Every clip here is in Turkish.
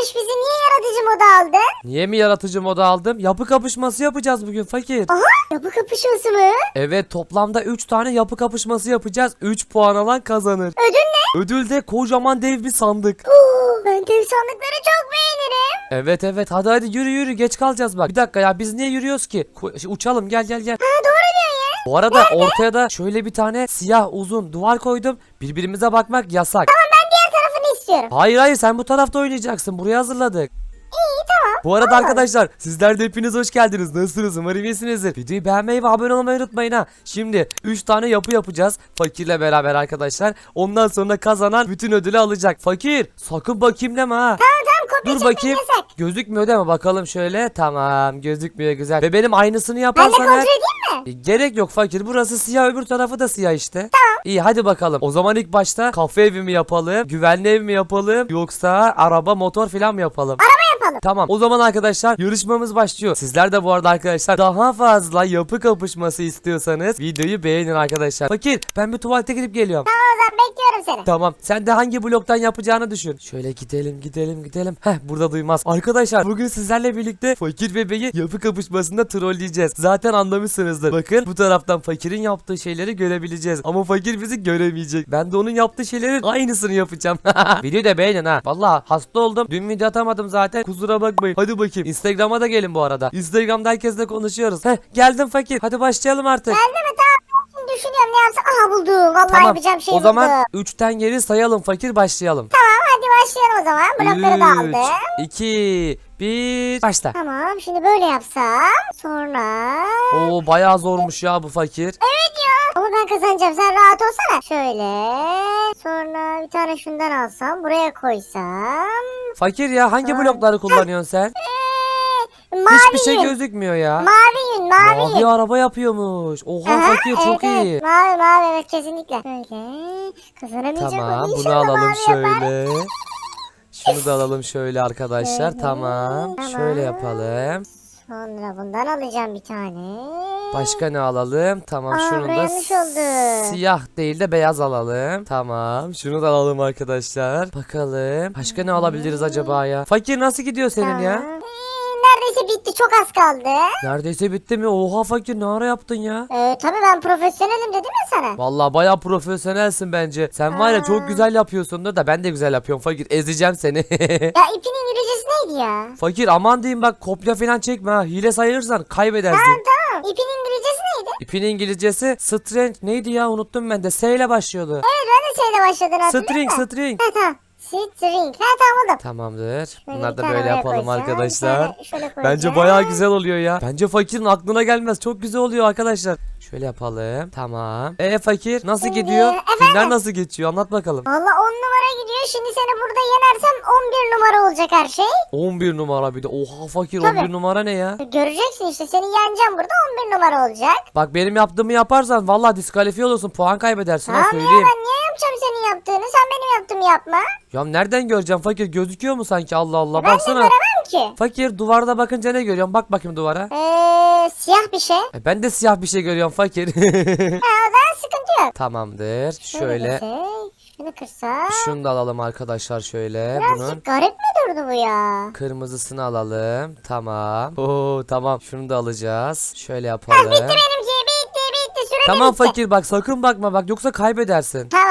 Tomuş bizi niye yaratıcı moda aldı? Niye mi yaratıcı moda aldım? Yapı kapışması yapacağız bugün fakir. Yapı kapışması mı? Evet toplamda 3 tane yapı kapışması yapacağız. 3 puan alan kazanır. Ödül ne? Ödül de kocaman dev bir sandık. Oo, ben dev sandıkları çok beğenirim. Evet evet hadi hadi yürü yürü geç kalacağız bak. Bir dakika ya biz niye yürüyoruz ki? Ko- uçalım gel gel gel. Ha doğru diyorsun ya. Bu arada ortaya da şöyle bir tane siyah uzun duvar koydum. Birbirimize bakmak yasak. Ben diğer tarafını istiyorum. Hayır hayır sen bu tarafta oynayacaksın. Buraya hazırladık. İyi tamam. Bu arada arkadaşlar sizler de hepiniz hoş geldiniz. Nasılsınız? Umarım iyisinizdir. Videoyu beğenmeyi ve abone olmayı unutmayın ha. Şimdi 3 tane yapı yapacağız. Fakirle beraber arkadaşlar. Ondan sonra kazanan bütün ödülü alacak. Fakir sakın bakayım deme ha. Tamam tamam kopya Dur bakayım. yasak. Gözükmüyor değil mi? Bakalım şöyle. Tamam gözükmüyor güzel. Ve benim aynısını Ben de yaparsan kontrol edeyim E, Gerek yok fakir. Burası siyah öbür tarafı da siyah işte. Tamam. İyi hadi bakalım. O zaman ilk başta kafe evi mi yapalım? Güvenli ev mi yapalım? Yoksa araba motor falan mı yapalım? Yapalım. Tamam o zaman arkadaşlar yarışmamız başlıyor. Sizler de bu arada arkadaşlar daha fazla yapı kapışması istiyorsanız videoyu beğenin arkadaşlar. Fakir ben bir tuvalete gidip geliyorum. Tamam o zaman bekliyorum seni. Tamam sen de hangi bloktan yapacağını düşün. Şöyle gidelim gidelim gidelim. Heh burada duymaz. Arkadaşlar bugün sizlerle birlikte fakir bebeği yapı kapışmasında trolleyeceğiz. Zaten anlamışsınızdır. Bakın bu taraftan fakirin yaptığı şeyleri görebileceğiz. Ama fakir bizi göremeyecek. Ben de onun yaptığı şeylerin aynısını yapacağım. Videoyu da beğenin ha. Valla hasta oldum. Dün video atamadım zaten. Kusura bakmayın. Hadi bakayım. Instagram'a da gelin bu arada. Instagram'da herkesle konuşuyoruz. Heh geldim fakir. Hadi başlayalım artık. Geldi mi tamam. Düşünüyorum ne yapsam. Aha buldum. Vallahi Tamam. yapacağım şey O zaman buldum. 3'ten geri sayalım fakir başlayalım. Tamam hadi başlayalım o zaman. Blokları da aldım. 2 1 başla. Tamam şimdi böyle yapsam. Sonra. Oo bayağı zormuş ya bu fakir. Evet ya. Ama ben kazanacağım sen rahat olsana. Şöyle. Sonra bir tane şundan alsam. Buraya koysam. Fakir ya hangi blokları kullanıyorsun sen? Ee, mavi Hiçbir şey yün. gözükmüyor ya. Mavi yün mavi, Mavi yün. araba yapıyormuş. Oha Aha, fakir çok evet, iyi. Evet. Mavi mavi evet kesinlikle. Böyle. Kazanamayacak Tamam bunu alalım yapar. şöyle. Şunu da alalım şöyle arkadaşlar. Tamam. tamam. Şöyle yapalım. Sonra bundan alacağım bir tane. Başka ne alalım? Tamam Aa, şunu da oldu. siyah değil de beyaz alalım. Tamam. Şunu da alalım arkadaşlar. Bakalım. Başka ne alabiliriz acaba ya? Fakir nasıl gidiyor senin ya? Tamam. Bitti çok az kaldı. Neredeyse bitti mi? Oha fakir ne ara yaptın ya? Ee, tabii ben profesyonelim dedim ya sana. Vallahi bayağı profesyonelsin bence. Sen var ya çok güzel yapıyorsundur da ben de güzel yapıyorum fakir. Ezeceğim seni. Ya ipin İngilizcesi neydi ya? fakir aman diyeyim bak kopya falan çekme ha. Hile sayılırsan kaybedersin. Tamam ipin İngilizcesi neydi? İpin İngilizcesi strange neydi ya unuttum ben de. S ile başlıyordu. Evet ben de şeyle başladın hatırlıyor String string. Ha tamam. String. Ha tamam. Tamamdır. Şöyle Bunlar bir da tane böyle oraya yapalım koyacağım, bir arkadaşlar. tane şöyle koyacağım. Bence bayağı güzel oluyor ya. Bence fakirin aklına gelmez. Çok güzel oluyor arkadaşlar. Şöyle yapalım. Tamam. E fakir nasıl Şimdi, gidiyor? efendim? Günler nasıl geçiyor? Anlat bakalım. Valla 10 numara gidiyor. Şimdi seni burada yenersem 11 numara olacak her şey. 11 numara bir de. Oha fakir Tabii. 11 numara ne ya? Göreceksin işte seni yeneceğim burada 11 numara olacak. Bak benim yaptığımı yaparsan vallahi diskalifiye olursun. Puan kaybedersin ha Tamam ya söyleyeyim. ben niye yapacağım senin yaptığını? Sen benim yaptığımı yapma. Ya nereden göreceğim fakir? Gözüküyor mu sanki? Allah Allah. Ben de Baksana. göremem ki. Fakir duvarda bakınca ne görüyorsun? Bak bakayım duvara. Eee siyah bir şey. E, ben de siyah bir şey görüyorum fakir. Ha o zaman sıkıntı yok. Tamamdır. Şöyle. desek, Şunu kırsak. Şunu da alalım arkadaşlar şöyle. Bunun Birazcık garip mi durdu bu ya? kırmızısını alalım. Tamam. Oo tamam. Şunu da alacağız. Şöyle yapalım. Benimki bitti bitti süre Tamam bitti. fakir bak sakın bakma bak yoksa kaybedersin. Tamam.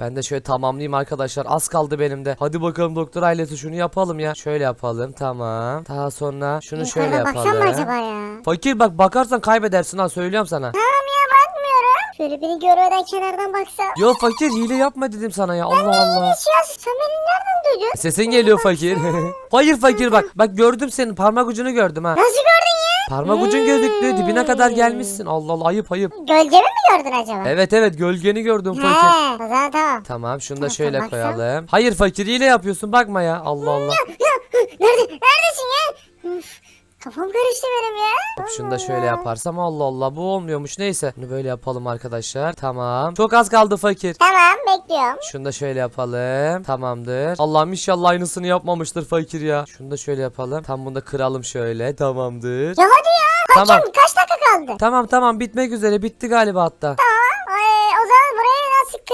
Ben de şöyle tamamlayayım arkadaşlar. Az kaldı benim de. Hadi bakalım doktor ailesi şunu yapalım ya. Şöyle yapalım. Tamam. Daha sonra şunu şöyle Yukarıdan baksam mı yapalım. acaba ya? Fakir bak bakarsan kaybedersin ha söylüyorum sana. Tamam ya bakmıyorum. Şöyle beni görmeden kenardan baksam. Yo fakir hile yapma dedim sana ya. Allah Allah. Hiç ya sen beni nereden duydun? Sesin geliyor fakir. Hayır fakir bak. Bak gördüm senin parmak ucunu gördüm ha. Nasıl gördün ya? Parmak ucun gözüktü. Dibine kadar gelmişsin. Allah Allah ayıp ayıp. Gölgemi mi gördün acaba? Evet evet gölgeni gördüm He, fakir. o zaman tamam. Tamam şunu da şöyle baksam. koyalım. Hayır fakir hile yapıyorsun bakma ya. Allah Allah. Nerede? Neredesin ya? Üf, Kafam karıştı benim ya. Hop, Şunu da şöyle yaparsam Allah Allah bu olmuyormuş neyse. Bunu böyle yapalım arkadaşlar. Tamam. Çok az kaldı fakir. Tamam bekliyorum. Şunu da şöyle yapalım. Tamamdır. Allah'ım inşallah aynısını yapmamıştır fakir ya. Şunu da şöyle yapalım. Tam bunu da kıralım şöyle. Tamamdır. Ya hadi ya. Tamam. Kaç dakika kaldı? Tamam tamam bitmek üzere. Bitti galiba hatta. Tamam.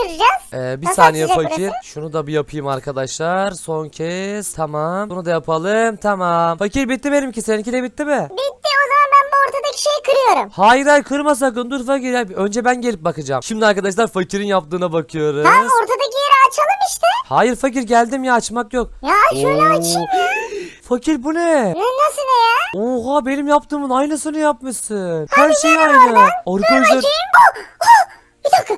Ay, o zaman buraya nasıl kıracağız? Ee, bir Nasıl saniye açacak fakir. Şunu da bir yapayım arkadaşlar. Son kez. Tamam. Bunu da yapalım. Tamam. Fakir bitti benimki. Seninki de bitti mi? Bitti o zaman ben bu ortadaki şeyi kırıyorum. Hayır hayır kırma sakın. Dur fakir. ya. Önce ben gelip bakacağım. Şimdi arkadaşlar fakirin yaptığına bakıyoruz. Tamam ortadaki yeri açalım işte. Hayır fakir geldim ya açmak yok. Ya şöyle Oo. açayım ya. Fakir bu ne? Ne, nasıl ne ya? Oha benim yaptığımın aynısını yapmışsın. Her şey aynı. Arkadaşlar Bir dakika.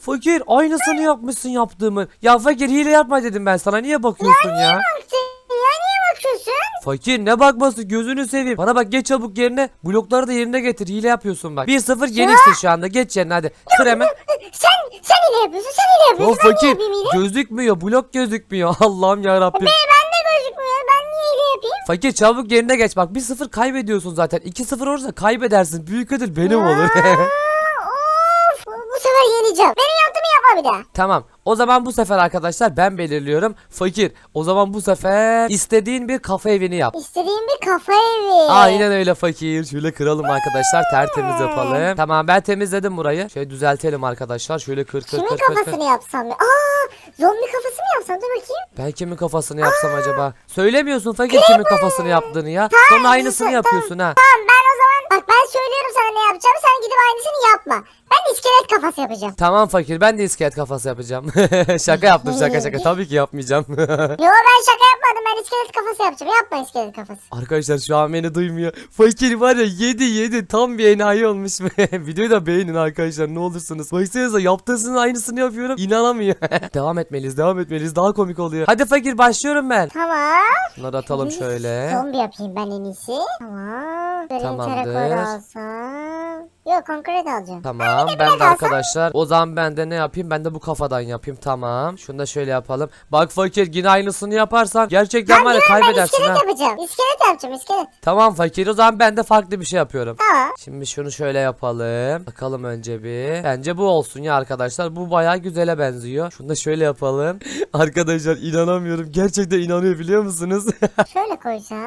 Fakir aynısını yapmışsın yaptığımın. Ya fakir hile yapma dedim ben sana. Niye bakıyorsun ya? Baktın ya niye bakıyorsun? Fakir ne bakması gözünü seveyim. Bana bak geç çabuk yerine. Blokları da yerine getir. Hile yapıyorsun bak. 1-0 yeniksin şu anda. Geç yerine hadi. Kır hemen. Sen sen ile yapıyorsun sen ile Ya yapıyorsun. ben niye fakir yapayım hile? gözükmüyor. Blok gözükmüyor. Allah'ım ya Rabbim. Ben de gözükmüyor ben niye hile yapayım? Fakir çabuk yerine geç. Bak 1-0 kaybediyorsun zaten. 2-0 olursa kaybedersin. Büyük ödül benim olur. Aa, yeneceğim. Benim yaptığımı yapma bir daha. Tamam. O zaman bu sefer arkadaşlar ben belirliyorum. Fakir. O zaman bu sefer istediğin bir kafe evini yap. İstediğim bir kafa evi. Aynen öyle fakir. Şöyle kıralım arkadaşlar. Tertemiz yapalım. Tamam ben temizledim burayı. Şöyle düzeltelim arkadaşlar. Şöyle kır kır Kimin kır kır. kır. kafasını yapsam ya? Aa zombi kafası mı yapsam? Dur bakayım. Ben kimin kafasını yapsam acaba? Söylemiyorsun fakir kimin kafasını yaptığını ya. Sonra aynısını yapıyorsun ha. Tamam ben o zaman bak ben söylüyorum sana ne yapacağım. Sen gidip aynısını yapma. Ben iskelet kafası yapacağım. Tamam fakir ben de iskelet kafası yapacağım. şaka yaptım şaka şaka. Tabii ki yapmayacağım. Yo ben şaka yapmadım. Ben iskelet kafası yapacağım. Yapma iskelet kafası. Arkadaşlar şu an beni duymuyor. Fakir var ya yedi yedi tam bir enayi olmuş. Videoyu da beğenin arkadaşlar ne olursunuz. Baksanıza yaptığınızın aynısını yapıyorum. İnanamıyor. devam etmeliyiz devam etmeliyiz daha komik oluyor. Hadi fakir başlıyorum ben. Tamam. Bunları atalım şöyle. Zombi yapayım ben en iyisi. Tamam. Tamamdır. terrakotta alsam. Yok konkret alacağım. Tamam ben de arkadaşlar o zaman ben de ne yapayım ben de bu kafadan yapayım tamam şunu da şöyle yapalım bak fakir yine aynısını yaparsan gerçekten var ya Ben kaybedersin iskelet ha yapacağım. İskelet yapacağım iskelet. tamam fakir o zaman ben de farklı bir şey yapıyorum Tamam. Şimdi şunu şöyle yapalım. Bakalım önce bir. Bence bu olsun ya arkadaşlar. Bu bayağı güzele benziyor. Şunu da şöyle yapalım. arkadaşlar inanamıyorum. Gerçekten inanıyor biliyor musunuz? Şöyle koysam.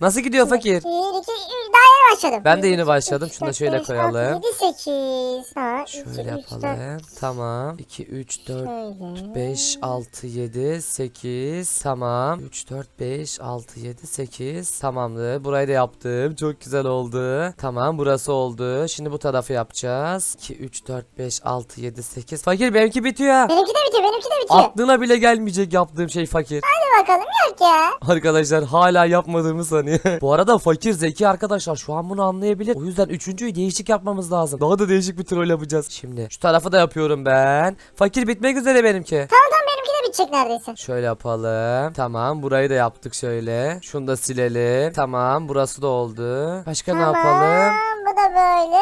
Nasıl gidiyor fakir? 1, 2, 3. Daha yeni başladım. Ben de yeni başladım. Şunu da şöyle koyalım. altı, yedi, sekiz. Tamam. iki, Şöyle yapalım. Tamam. 2 3 4 Şöyle. 5 6 7 8 tamam 3 4 5 6 7 8 tamamdır burayı da yaptım çok güzel oldu tamam burası oldu şimdi bu tarafı yapacağız 2 3 4 5 6 7 8 fakir benimki bitiyor. Benimki de bitiyor benimki de bitiyor. aklına bile gelmeyecek yaptığım şey fakir Hadi bakalım yok ya. arkadaşlar hala yapmadığımı sanıyor bu arada fakir zeki arkadaşlar şu an bunu anlayabilir o yüzden üçüncüyü değişik yapmamız lazım daha da değişik bir troll yapacağız şimdi şu tarafı da yapıyorum ben fakir bitmek üzere benimki Tamam tamam benimki de bitecek neredeyse. Şöyle yapalım. Tamam burayı da yaptık şöyle. Şunu da silelim. Tamam burası da oldu. Başka ne yapalım? Tamam bu da böyle.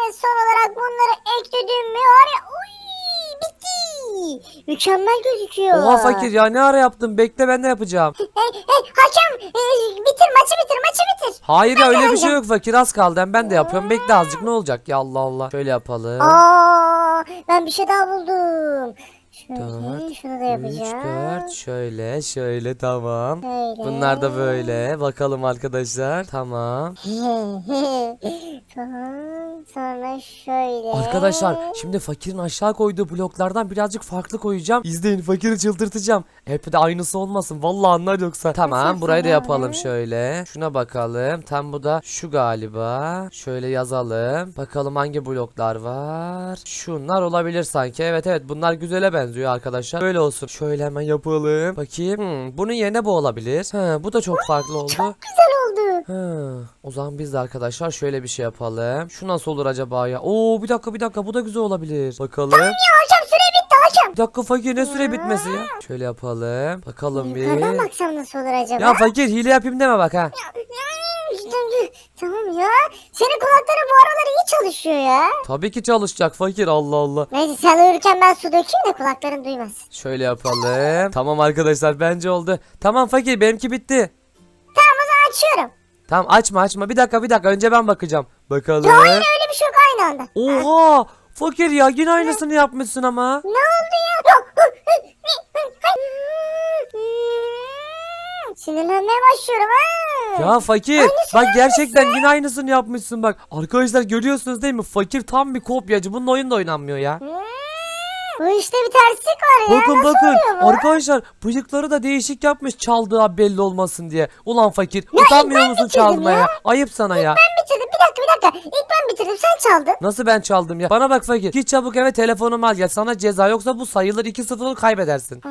Ve son olarak bunları ekledim mi var ya. Uy. Mükemmel gözüküyor. Oha fakir ya ne ara yaptın? Bekle ben de yapacağım. Hey hey hakem e, bitir maçı bitir maçı bitir. Hayır ya öyle bir şey yok fakir az kaldı. Hem ben de yapıyorum. Bekle azıcık ne olacak ya Allah Allah. Şöyle yapalım. Aa ben bir şey daha buldum. Şöyle Dört, şunu da 3, yapacağım. 4 şöyle şöyle tamam. Şöyle. Bunlar da böyle. Bakalım arkadaşlar. Tamam. tamam. Sonra şöyle. Arkadaşlar şimdi fakirin aşağı koyduğu bloklardan birazcık farklı koyacağım. İzleyin fakiri çıldırtacağım. Hep de aynısı olmasın. Vallahi anlar yoksa. Tamam burayı da yapalım şöyle. Şuna bakalım. Tam bu da şu galiba. Şöyle yazalım. Bakalım hangi bloklar var. Şunlar olabilir sanki. Evet evet bunlar güzele benziyor arkadaşlar. Böyle olsun. Şöyle hemen yapalım. Bakayım. Hmm, bunun yerine bu olabilir. Ha, bu da çok farklı oldu. Güzel oldu. Ha, o zaman biz de arkadaşlar şöyle bir şey yapalım. Şu nasıl olur acaba ya? Oo bir dakika bir dakika bu da güzel olabilir. Bakalım. Ya hakem süre bitti hakem. Bir dakika fakir ne süre bitmesi ya? Şöyle yapalım. Bakalım bir. Yukarıdan baksam nasıl olur acaba? Ya fakir hile yapayım deme bak ha. Ya, Tamam ya. Senin kulakların bu aralar iyi çalışıyor ya. Tabii ki çalışacak fakir Allah Allah. Neyse sen uyurken ben su dökeyim de kulakların duymasın. Şöyle yapalım. Tamam arkadaşlar bence oldu. Tamam fakir benimki bitti. Tamam o zaman açıyorum. Tamam açma açma bir dakika bir dakika önce ben bakacağım. Bakalım. Ya hayır öyle bir şey yok aynı anda. Oha fakir ya yine aynısını yapmışsın ama. Ne oldu ya? Sinirlenmeye başlıyorum ha. Ya fakir bak gerçekten yine aynısını yapmışsın bak. Arkadaşlar görüyorsunuz değil mi? Fakir tam bir kopyacı. Bunun oyun da oynanmıyor ya. Hmm, Bu işte bir terslik var ya. Bakın Nasıl bakın oluyor bu? arkadaşlar bıyıkları da değişik yapmış çaldığı belli olmasın diye. Ulan fakir Ya utanmıyor musun bitirdim çalmaya? ya. Ayıp sana ya. Ben bitirdim. Bir dakika bir dakika. İlk ben bitirdim. Sen çaldın. Nasıl ben çaldım ya? Bana bak fakir. Git çabuk eve telefonumu al gel. Sana ceza yoksa bu sayılır 2-0 olur kaybedersin. Of,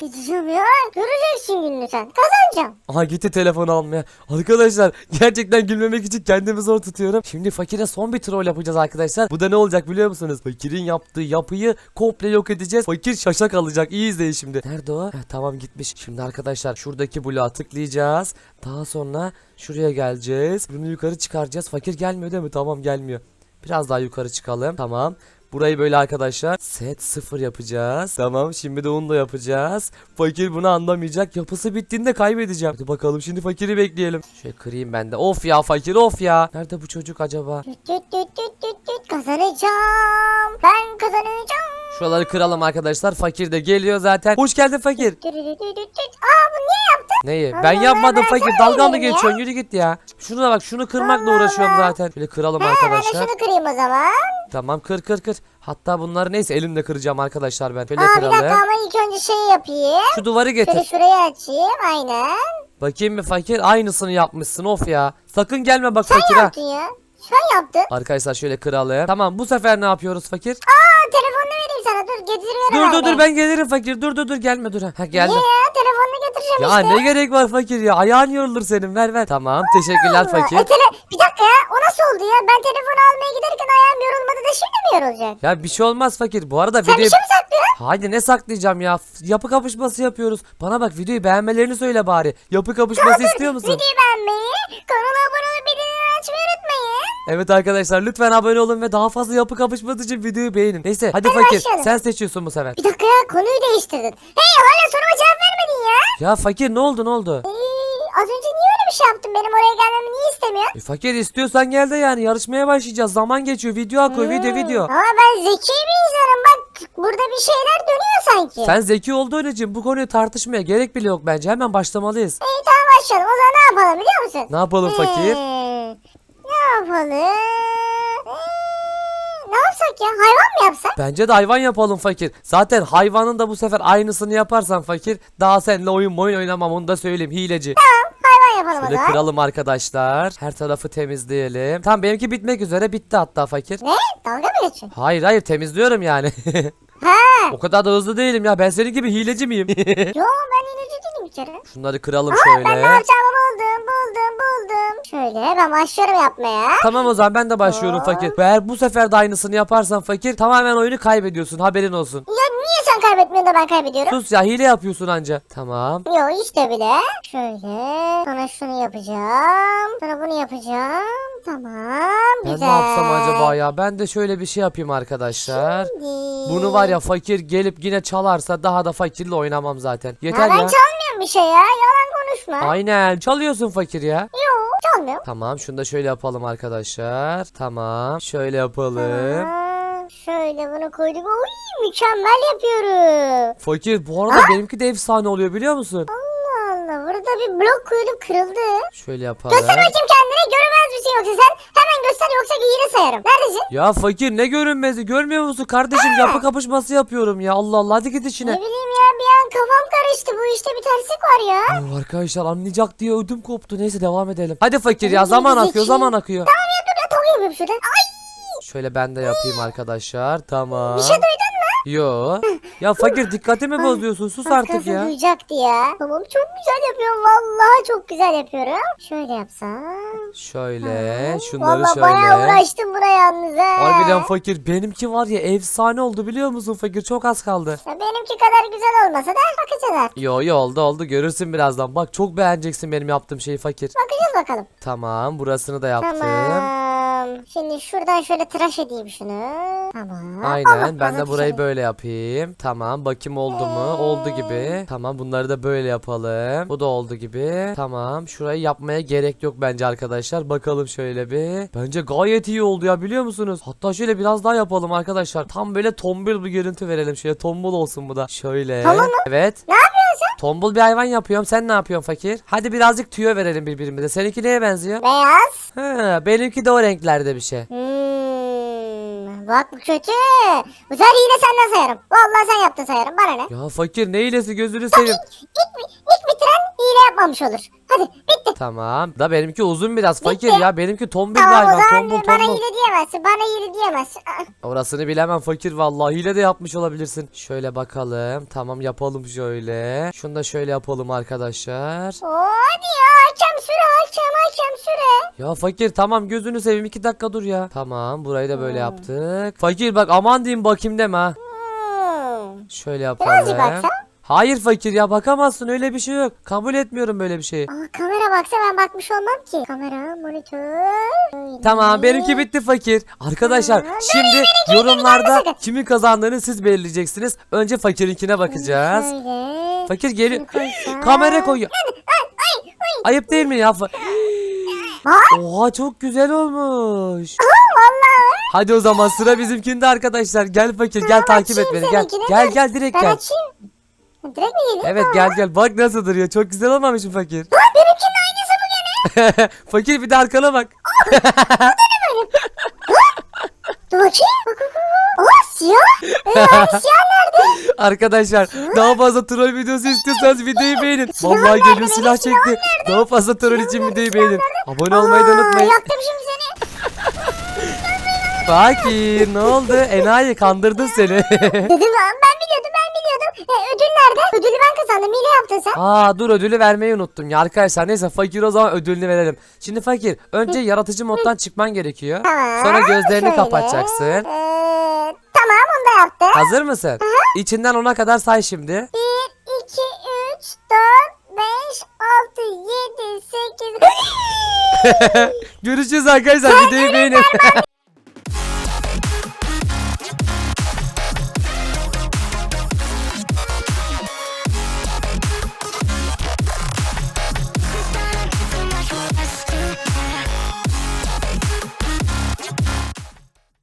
gideceğim ya. Göreceksin gününü sen. Kazanacağım. Aha gitti telefonu almaya. Arkadaşlar gerçekten gülmemek için kendimi zor tutuyorum. Şimdi fakire son bir troll yapacağız arkadaşlar. Bu da ne olacak biliyor musunuz? Fakirin yaptığı yapıyı komple yok edeceğiz. Fakir şaşa kalacak. İyi izleyin şimdi. Nerede o? Heh, tamam gitmiş. Şimdi arkadaşlar şuradaki bloğa tıklayacağız. Daha sonra şuraya geleceğiz. Bunu yukarı çıkaracağız. Fakir gelmiyor değil mi? Tamam gelmiyor. Biraz daha yukarı çıkalım. Tamam. Burayı böyle arkadaşlar set 0 yapacağız. Tamam şimdi de onu da yapacağız. Fakir bunu anlamayacak. Yapısı bittiğinde kaybedeceğim. Hadi bakalım şimdi fakiri bekleyelim. Şöyle kırayım ben de. Of ya fakir of ya. Nerede bu çocuk acaba? Düt düt düt düt düt. Kazanacağım. Ben kazanacağım. Şuraları kıralım arkadaşlar. Fakir de geliyor zaten. Hoş geldin fakir. Aa bu niye yaptın? Neyi? Allah Ben yapmadım ben fakir. Dalga mı ya. geçiyorsun? Yürü git ya. Şuna bak şunu kırmakla uğraşıyorum zaten. Şöyle kıralım He ben de arkadaşlar. şunu kırayım o zaman. Tamam kır kır kır. Hatta bunları neyse elimle kıracağım arkadaşlar ben. Şöyle Aa bir dakika kıralım. ama ilk önce şey yapayım. Şu duvarı getir. Şöyle şurayı açayım. Aynen. Bakayım bir fakir aynısını yapmışsın of ya. Sakın gelme bak fakir ha. yaptın ya. Sen yaptın. Arkadaşlar şöyle kıralım. Tamam bu sefer ne yapıyoruz fakir? Aa telefonunu vereyim sana. Dur getiriyorum. Dur dur abi. dur ben gelirim fakir. Dur dur dur gelme dur. Ha geldim. Niye ya? Telefonunu getireceğim Ya işte. ne gerek var fakir ya? Ayağın yorulur senin. Ver ver. Tamam teşekkürler Allah. fakir. E, tele... Bir dakika ya. O nasıl oldu ya? Ben telefonu almaya giderken ayağım yorulmadı da şimdi mi yorulacak? Ya bir şey olmaz fakir. Bu arada Sen bir şey mi saklıyorsun? Haydi ne saklayacağım ya? F- Yapı kapışması yapıyoruz. Bana bak videoyu beğenmelerini söyle bari. Yapı kapışması istiyor musun? Videoyu beğenmeyi, kanala abone olup bildirimleri açmayı unutmayın. Evet arkadaşlar lütfen abone olun ve daha fazla yapı kapışması için videoyu beğenin. Neyse hadi Hadi fakir başlayalım. sen seçiyorsun bu sefer. Bir dakika ya konuyu değiştirdin. Hey hala soruma cevap vermedin ya. Ya fakir ne oldu ne oldu? Ee, az önce niye öyle bir şey yaptın? Benim oraya gelmemi niye istemiyorsun? E, fakir istiyorsan gel de yani yarışmaya başlayacağız. Zaman geçiyor. Video akıyor. Video video. Ama ben zeki bir insanım bak. Burada bir şeyler dönüyor sanki. Sen zeki olduğun için bu konuyu tartışmaya gerek bile yok bence. Hemen başlamalıyız. İyi tamam başlayalım. O zaman ne yapalım biliyor musun? Ne yapalım fakir? Ee, Ee, ne yapsak ya? Hayvan mı yapsak? Bence de hayvan yapalım fakir. Zaten hayvanın da bu sefer aynısını yaparsan fakir daha seninle oyun oyun oynamam onu da söyleyeyim hileci. Tamam hayvan yapalım o Şöyle zaman. kıralım arkadaşlar. Her tarafı temizleyelim. Tamam benimki bitmek üzere bitti hatta fakir. Ne? Dalga mı geçiyorsun? Hayır hayır temizliyorum yani. O kadar da hızlı değilim ya. Ben senin gibi hileci miyim? Yo ben ilacı değilim bir kere. Şunları kıralım Ben ne şöyle. yapacağımı buldum buldum buldum. Şöyle ben başlıyorum yapmaya. Tamam o zaman ben de başlıyorum Aa. fakir. Eğer bu sefer de aynısını yaparsan fakir tamamen oyunu kaybediyorsun haberin olsun. Ya sen kaybetmiyorsun da ben kaybediyorum? Sus ya hile yapıyorsun anca. Tamam. Yo işte bile. Şöyle. Sonra şunu yapacağım. Sonra bunu yapacağım. Tamam. Ben güzel. ne yapsam acaba ya? Ben de şöyle bir şey yapayım arkadaşlar. Şimdi. Bunu var ya fakir gelip yine çalarsa daha da fakirle oynamam zaten. Ya Yeter ben ya. çalmıyorum bir şey ya. Yalan konuşma. Aynen çalıyorsun fakir ya. Yo çalmıyorum. Tamam şunu da şöyle yapalım arkadaşlar. Tamam şöyle yapalım. Aa, şöyle bunu koyduk. Oy mükemmel yapıyorum. Fakir bu arada benimki de efsane oluyor biliyor musun? Allah Allah. Burada bir blok koydum kırıldı. Şöyle yapalım. Göster bakayım kendine görünmez misin yoksa sen? Hemen göster yoksa yine sayarım. Neredesin? Ya fakir ne görünmezi görmüyor musun kardeşim yapı kapışması yapıyorum ya Allah Allah hadi git Ne işine. bileyim ya bir an kafam karıştı. Bu işte bir terslik var ya. Ay, Arkadaşlar anlayacak diye ödüm koptu neyse devam edelim. Hadi fakir ya zaman akıyor zaman akıyor. Tamam ya dur ya tavuk yapayım şuradan. Ay Şöyle ben de yapayım arkadaşlar tamam. bir şey duydun mu? Yo. Ya fakir dikkatimi bozuyorsun sus Az artık kalsın ya. duyacaktı ya. Tamam çok güzel yapıyorum. Vallahi çok güzel yapıyorum. Şöyle yapsam. Şöyle şunları Vallahi bayağı şöyle. uğraştım buna yalnız ha. Harbiden fakir benimki var ya efsane oldu biliyor musun fakir çok az kaldı. Ya benimki kadar güzel olmasa da bakacağız artık. Yo yo oldu oldu görürsün birazdan. Bak çok beğeneceksin benim yaptığım şeyi fakir. Bakacağız bakalım. Tamam burasını da yaptım. Tamam. Şimdi şuradan şöyle tıraş edeyim şunu. Tamam. Allah, Aynen ben de burayı böyle yapayım. Tamam bakayım oldu mu? Oldu gibi. Tamam bunları da böyle yapalım. Bu da oldu gibi. Tamam şurayı yapmaya gerek yok bence arkadaşlar. Bakalım şöyle bir. Bence gayet iyi oldu ya biliyor musunuz? Hatta şöyle biraz daha yapalım arkadaşlar. Tam böyle tombul bir görüntü verelim. Şöyle tombul olsun bu da. Şöyle. Tamam mı? Evet. Ne yapıyorsun sen? Tombul bir hayvan yapıyorum. Sen ne yapıyorsun fakir? Hadi birazcık tüyo verelim birbirimize. Seninki neye benziyor? Beyaz. Ha, benimki de o renklerde bir şey. Hmm, bak bu kötü. Bu sefer hile senden sayarım. Vallahi sen yaptın sayarım. Bana ne? Ya fakir ne hilesi gözünü seveyim. İlk, ilk, ilk bitiren hile yapmamış olur. Hadi bitti. Tamam. Da benimki uzun biraz fakir Bitti. ya. Benimki tombul bir Tamam o hayvan. zaman Tombul bana tombul. hile diyemezsin. Bana hile diyemezsin. Aa, Orasını bilemem fakir vallahi hile de yapmış olabilirsin. Şöyle bakalım. Tamam yapalım şöyle. Şunu da şöyle yapalım arkadaşlar. Oo, hadi ya hakem süre hakem hakem süre. Ya fakir tamam gözünü seveyim iki dakika dur ya. Tamam burayı da böyle yaptık. Fakir bak aman diyeyim bakayım deme ha. Hmm. Şöyle yapalım. Birazcık baksam. Hayır fakir ya bakamazsın öyle bir şey yok. Kabul etmiyorum böyle bir şeyi. Aa, kamera baksa ben bakmış olmam ki. Kamera, monitör. Böyle. Tamam benimki bitti fakir. Arkadaşlar şimdi yorumlarda kimin kazandığını siz belirleyeceksiniz. Önce fakirinkine bakacağız. Şöyle. Fakir geliyor. Koysam. Kamera koyuyor. Ay, ay. Ayıp değil mi ya? Fa-. Oha çok güzel olmuş. Vallahi. Hadi o zaman sıra bizimkinde arkadaşlar. Gel fakir gel takip et açayım beni gel. seninkini. Gel Dur. gel direkt Ben gel. açayım. Direkt mi geleyim? Evet gel gel bak nasıl duruyor. Çok güzel olmamış mı fakir? Benimkinin aynısı bu gene. fakir bir de arkana bak. Dur bakayım. Bak, bak, bak. Aa siyah. Ee, siyah nerede? Arkadaşlar daha fazla troll videosu istiyorsanız videoyu beğenin. Vallahi geliyor silah çekti. Daha fazla troll için videoyu beğenin. Abone olmayı da unutmayın. Şimdi seni. Fakir ne oldu? Enayi kandırdım seni. Dedim lan ben biliyordum ben biliyordum. E, ödül nerede? Ödülü ben kazandım. Hile yaptın sen. Aa dur ödülü vermeyi unuttum ya arkadaşlar. Neyse fakir o zaman ödülünü verelim. Şimdi fakir önce yaratıcı moddan çıkman gerekiyor. Tamam. Sonra gözlerini şöyle. kapatacaksın. Ee, tamam onu da yaptım. Hazır mısın? İçinden ona kadar say şimdi. 1, 2, 3, 4, 5, 6, 7, 8. Görüşürüz arkadaşlar. Videoyu beğenin.